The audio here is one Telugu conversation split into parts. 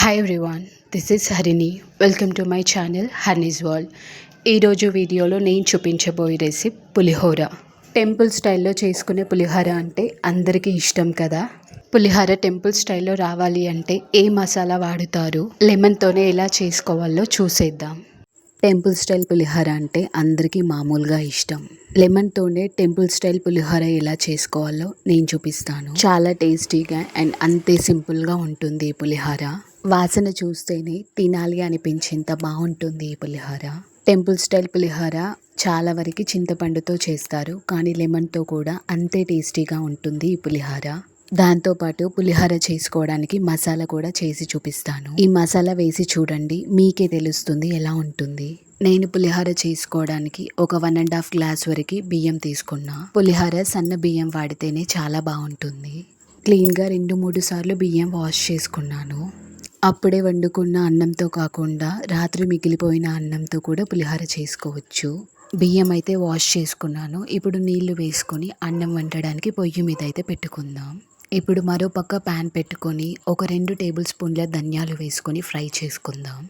Hi everyone this is Harini welcome to my channel Harni's world ఈరోజు వీడియోలో నేను చూపించబోయే రెసిపీ పులిహోర. టెంపుల్ స్టైల్లో చేసుకునే పులిహోర అంటే అందరికీ ఇష్టం కదా? పులిహోర టెంపుల్ స్టైల్లో రావాలి అంటే ఏ మసాలా వాడుతారు? లెమన్తోనే ఎలా చేసుకోవాలో చూసేద్దాం. టెంపుల్ స్టైల్ పులిహోర అంటే అందరికీ మామూలుగా ఇష్టం. లెమన్తోనే టెంపుల్ స్టైల్ పులిహోర ఎలా చేసుకోవాలో నేను చూపిస్తాను. చాలా టేస్టీగా అండ్ అంతే సింపుల్గా ఉంటుంది ఈ పులిహోర. వాసన చూస్తేనే తినాలి అనిపించేంత బాగుంటుంది ఈ పులిహోర. టెంపుల్ స్టైల్ పులిహోర చాలా వరకు చింతపండుతో చేస్తారు. కానీ లెమన్తో కూడా అంతే టేస్టీగా ఉంటుంది ఈ పులిహోర. దాంతోపాటు పులిహోర చేసుకోవడానికి మసాలా కూడా చేసి చూపిస్తాను. ఈ మసాలా వేసి చూడండి మీకే తెలుస్తుంది ఎలా ఉంటుంది. నేను పులిహోర చేసుకోవడానికి ఒక వన్ అండ్ హాఫ్ గ్లాస్ వరకు బియ్యం తీసుకున్నా. పులిహోర సన్న బియ్యం వాడితేనే చాలా బాగుంటుంది. క్లీన్గా రెండు మూడు సార్లు బియ్యం వాష్ చేసుకున్నాను. అప్పుడే వండుకున్న అన్నంతో కాకుండా రాత్రి మిగిలిపోయిన అన్నంతో కూడా పులిహోర చేసుకోవచ్చు. బియ్యం అయితే వాష్ చేసుకున్నాను. ఇప్పుడు నీళ్ళు వేసుకొని అన్నం వండడానికి పొయ్యి మీద అయితే పెట్టుకుందాం. ఇప్పుడు మరో పక్క ప్యాన్ పెట్టుకొని ఒక రెండు టేబుల్ స్పూన్ల ధనియాలు వేసుకొని ఫ్రై చేసుకుందాం.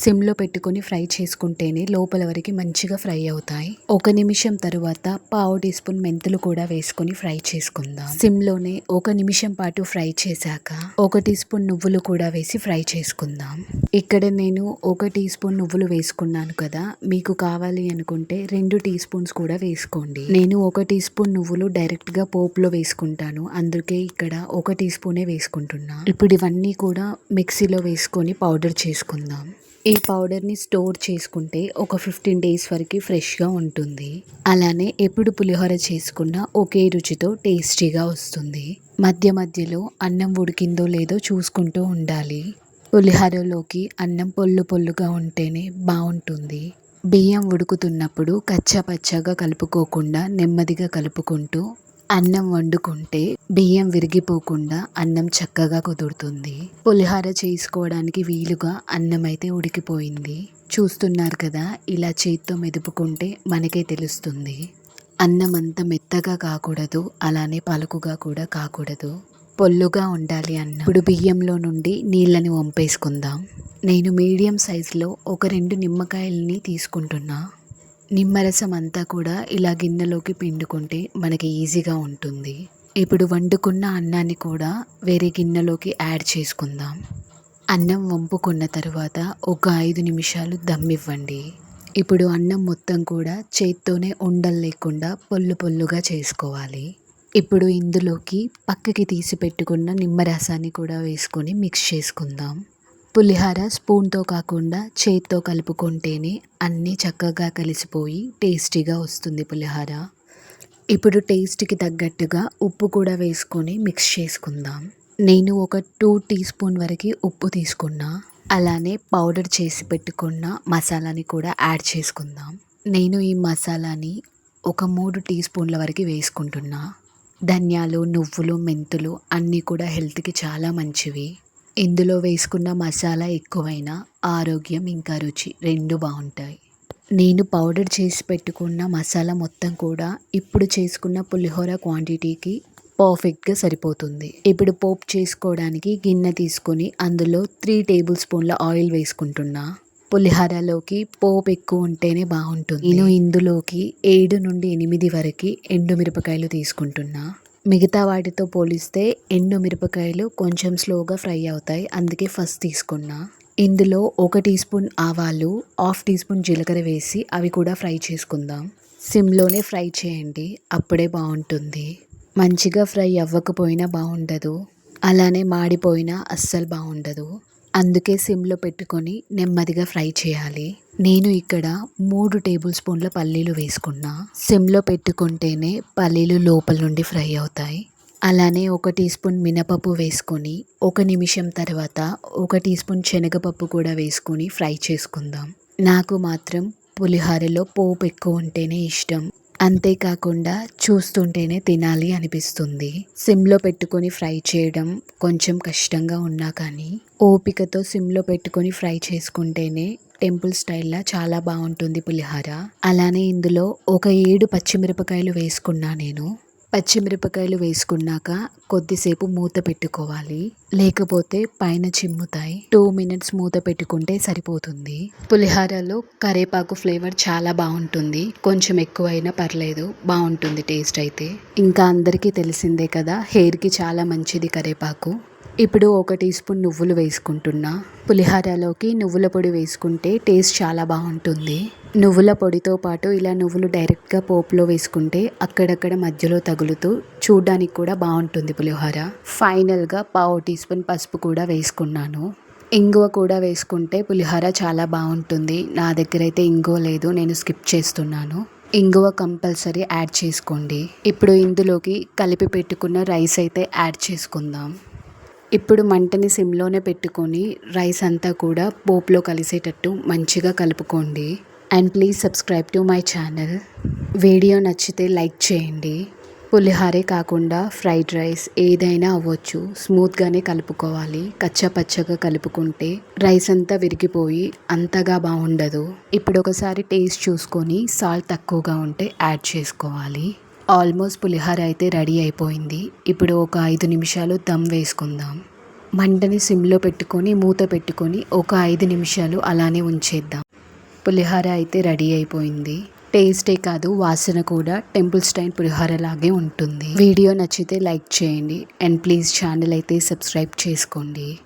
సిమ్లో పెట్టుకొని ఫ్రై చేసుకుంటేనే లోపల వరకు మంచిగా ఫ్రై అవుతాయి. ఒక నిమిషం తరువాత పావు టీ స్పూన్ మెంతులు కూడా వేసుకొని ఫ్రై చేసుకుందాం. సిమ్లోనే ఒక నిమిషం పాటు ఫ్రై చేశాక ఒక టీ స్పూన్ నువ్వులు కూడా వేసి ఫ్రై చేసుకుందాం. ఇక్కడ నేను ఒక టీ స్పూన్ నువ్వులు వేసుకున్నాను కదా మీకు కావాలి అనుకుంటే రెండు టీ స్పూన్స్ కూడా వేసుకోండి. నేను ఒక టీ స్పూన్ నువ్వులు డైరెక్ట్గా పోపులో వేసుకుంటాను అందుకే ఇక్కడ ఒక టీ స్పూనే వేసుకుంటున్నా. ఇప్పుడు ఇవన్నీ కూడా మిక్సీలో వేసుకొని పౌడర్ చేసుకుందాం. ఈ పౌడర్ని స్టోర్ చేసుకుంటే ఒక ఫిఫ్టీన్ డేస్ వరకు ఫ్రెష్గా ఉంటుంది. అలానే ఎప్పుడు పులిహోర చేసుకున్నా ఒకే రుచితో టేస్టీగా వస్తుంది. మధ్య మధ్యలో అన్నం ఉడికిందో లేదో చూసుకుంటూ ఉండాలి. పులిహోరలోకి అన్నం పొల్లు పొల్లుగా ఉంటేనే బాగుంటుంది. బియ్యం ఉడుకుతున్నప్పుడు కచ్చా పచ్చగా కలుపుకోకుండా నెమ్మదిగా కలుపుకుంటూ అన్నం వండుకుంటే బియ్యం విరిగిపోకుండా అన్నం చక్కగా కుదురుతుంది. పులిహార చేసుకోవడానికి వీలుగా అన్నం అయితే ఉడికిపోయింది. చూస్తున్నారు కదా ఇలా చేత్తో మెదుపుకుంటే మనకే తెలుస్తుంది. అన్నం అంత మెత్తగా కాకూడదు అలానే పలుకుగా కూడా కాకూడదు. పొల్లుగా ఉండాలి అన్న. ఇప్పుడు బియ్యంలో నుండి నీళ్ళని వంపేసుకుందాం. నేను మీడియం సైజులో ఒక రెండు నిమ్మకాయలని తీసుకుంటున్నా. నిమ్మరసం అంతా కూడా ఇలా గిన్నెలోకి పిండుకుంటే మనకి ఈజీగా ఉంటుంది. ఇప్పుడు వండుకున్న అన్నాన్ని కూడా వేరే గిన్నెలోకి యాడ్ చేసుకుందాం. అన్నం వంపుకున్న తర్వాత ఒక ఐదు నిమిషాలు దమ్మివ్వండి. ఇప్పుడు అన్నం మొత్తం కూడా చేత్తోనే ఉండలు లేకుండా పొల్లు పొల్లుగా చేసుకోవాలి. ఇప్పుడు ఇందులోకి పక్కకి తీసి పెట్టుకున్న నిమ్మరసాన్ని కూడా వేసుకొని మిక్స్ చేసుకుందాం. పులిహార స్పూన్తో కాకుండా చేత్తో కలుపుకుంటేనే అన్నీ చక్కగా కలిసిపోయి టేస్టీగా వస్తుంది పులిహార. ఇప్పుడు టేస్ట్కి తగ్గట్టుగా ఉప్పు కూడా వేసుకొని మిక్స్ చేసుకుందాం. నేను ఒక టూ టీ స్పూన్ వరకు ఉప్పు తీసుకున్నా అలానే పౌడర్ చేసి పెట్టుకున్న మసాలాని కూడా యాడ్ చేసుకుందాం. నేను ఈ మసాలాని ఒక మూడు టీ స్పూన్ల వరకు వేసుకుంటున్నా. ధనియాలు నువ్వులు మెంతులు అన్నీ కూడా హెల్త్కి చాలా మంచివి. ఇందులో వేసుకున్న మసాలా ఎక్కువైనా ఆరోగ్యం ఇంకా రుచి రెండు బాగుంటాయి. నేను పౌడర్ చేసి పెట్టుకున్న మసాలా మొత్తం కూడా ఇప్పుడు చేసుకున్న పులిహోర క్వాంటిటీకి పర్ఫెక్ట్గా సరిపోతుంది. ఇప్పుడు పోప్ చేసుకోవడానికి గిన్నె తీసుకొని అందులో త్రీ టేబుల్ స్పూన్ల ఆయిల్ వేసుకుంటున్నా. పులిహోరలోకి పోపు ఎక్కువ ఉంటేనే బాగుంటుంది. నేను ఇందులోకి ఏడు నుండి ఎనిమిది వరకు ఎండుమిరపకాయలు తీసుకుంటున్నా. మిగతా వాటితో పోలిస్తే ఎండు మిరపకాయలు కొంచెం స్లోగా ఫ్రై అవుతాయి. అందుకే ఫస్ట్ తీసుకున్నా. ఇందులో ఒక టీ స్పూన్ ఆవాలు హాఫ్ టీ స్పూన్ జీలకర్ర వేసి అవి కూడా ఫ్రై చేసుకుందాం. సిమ్లోనే ఫ్రై చేయండి. అప్పుడే బాగుంటుంది. మంచిగా ఫ్రై అవ్వకపోయినా బాగుండదు. అలానే మాడిపోయినా అస్సలు బాగుండదు. అందుకే సిమ్లో పెట్టుకొని నెమ్మదిగా ఫ్రై చేయాలి. నేను ఇక్కడ మూడు టేబుల్ స్పూన్ల పల్లీలు వేసుకున్నా. సిమ్లో పెట్టుకుంటేనే పల్లీలు లోపల నుండి ఫ్రై అవుతాయి. అలానే ఒక టీ స్పూన్ మినపప్పు వేసుకొని ఒక నిమిషం తర్వాత ఒక టీ స్పూన్ శనగపప్పు కూడా వేసుకొని ఫ్రై చేసుకుందాం. నాకు మాత్రం పులిహోరలో పోపు ఎక్కువ ఉంటేనే ఇష్టం. అంతేకాకుండా చూస్తుంటేనే తినాలి అనిపిస్తుంది. సిమ్లో పెట్టుకొని ఫ్రై చేయడం కొంచెం కష్టంగా ఉన్నా కానీ ఓపికతో సిమ్లో పెట్టుకొని ఫ్రై చేసుకుంటేనే టెంపుల్ స్టైల్లా చాలా బాగుంటుంది పులిహార. అలానే ఇందులో ఒక ఏడు పచ్చిమిరపకాయలు వేసుకున్నా నేను. పచ్చిమిరపకాయలు వేసుకున్నాక కొద్దిసేపు మూత పెట్టుకోవాలి. లేకపోతే పైన చిమ్ముతాయి. టూ మినిట్స్ మూత పెట్టుకుంటే సరిపోతుంది. పులిహారలో కరేపాకు ఫ్లేవర్ చాలా బాగుంటుంది. కొంచెం ఎక్కువైనా పర్లేదు బాగుంటుంది టేస్ట్ అయితే. ఇంకా అందరికీ తెలిసిందే కదా హెయిర్కి చాలా మంచిది కరేపాకు. ఇప్పుడు ఒక టీ స్పూన్ నువ్వులు వేసుకుంటున్నా. పులిహారలోకి నువ్వుల పొడి వేసుకుంటే టేస్ట్ చాలా బాగుంటుంది. నువ్వుల పొడితో పాటు ఇలా నువ్వులు డైరెక్ట్గా పోపులో వేసుకుంటే అక్కడక్కడ మధ్యలో తగులుతూ చూడ్డానికి కూడా బాగుంటుంది పులిహోర. ఫైనల్గా పావు టీ స్పూన్ పసుపు కూడా వేసుకున్నాను. ఇంగువ కూడా వేసుకుంటే పులిహోర చాలా బాగుంటుంది. నా దగ్గర అయితే ఇంగువ లేదు నేను స్కిప్ చేస్తున్నాను. ఇంగువ కంపల్సరీ యాడ్ చేసుకోండి. ఇప్పుడు ఇందులోకి కలిపి పెట్టుకున్న రైస్ అయితే యాడ్ చేసుకుందాం. ఇప్పుడు మంటని సిమ్లోనే పెట్టుకొని రైస్ అంతా కూడా పోపులో కలిసేటట్టు మంచిగా కలుపుకోండి. And please subscribe to my channel video నచ్చితే లైక్ చేయండి. పులిహారే కాకుండా ఫ్రైడ్ రైస్ ఏదైనా అవ్వచ్చు. స్మూత్గానే కలుపుకోవాలి. కచ్చా పచ్చగా కలుపుకుంటే రైస్ అంతా విరిగిపోయి అంతగా బాగుండదు. ఇప్పుడు ఒకసారి టేస్ట్ చూసుకొని సాల్ట్ తక్కువగా ఉంటే యాడ్ చేసుకోవాలి. ఆల్మోస్ట్ పులిహోర అయితే రెడీ అయిపోయింది. ఇప్పుడు ఒక ఐదు నిమిషాలు దమ్ వేసుకుందాం. మంటని సిమ్లో పెట్టుకొని మూత పెట్టుకొని ఒక ఐదు నిమిషాలు అలానే ఉంచేద్దాం. పులిహోర అయితే రెడీ అయిపోయింది. టేస్టే కాదు వాసన కూడా టెంపుల్ స్టైల్ పులిహోర లాగే ఉంటుంది. వీడియో నచ్చితే లైక్ చేయండి. అండ్ ప్లీజ్ ఛానల్ అయితే సబ్స్క్రైబ్ చేసుకోండి.